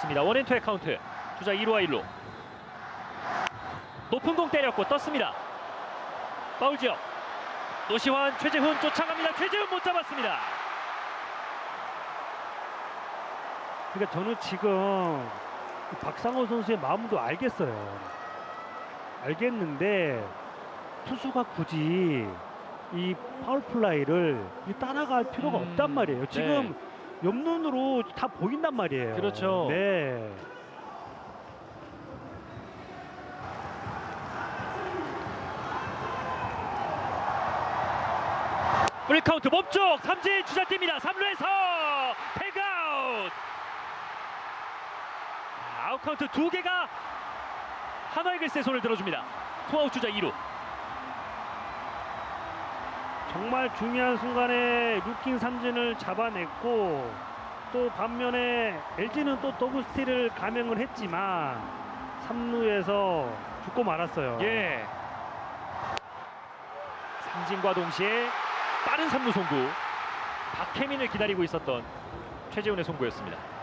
습니다. 원앤투의 카운트. 주자 2루와 1루. 높은 공 때렸고 떴습니다. 파울 지역. 노시환 최재훈 쫓아갑니다. 최재훈 못 잡았습니다. 그러니까 저는 지금 이 박상호 선수의 마음도 알겠어요. 알겠는데 투수가 굳이 이 파울 플라이를 이 따라갈 필요가 음, 없단 말이에요. 지금 옆눈으로 다 보인단 말이에요. 그렇죠. 네. 풀카운트 몸쪽 삼진 주자 뜁니다 3루에서 태그아웃 아웃 카운트 두 개가 하나의 글쎄 손을 들어줍니다 투아웃 주자 2루 정말 중요한 순간에 루킹 삼진을 잡아냈고 또 반면에 LG는 또 더블 스틸을 감행을 했지만 3루에서 죽고 말았어요. 예. 삼진과 동시에 빠른 3루 송구. 박혜민을 기다리고 있었던 최재훈의 송구였습니다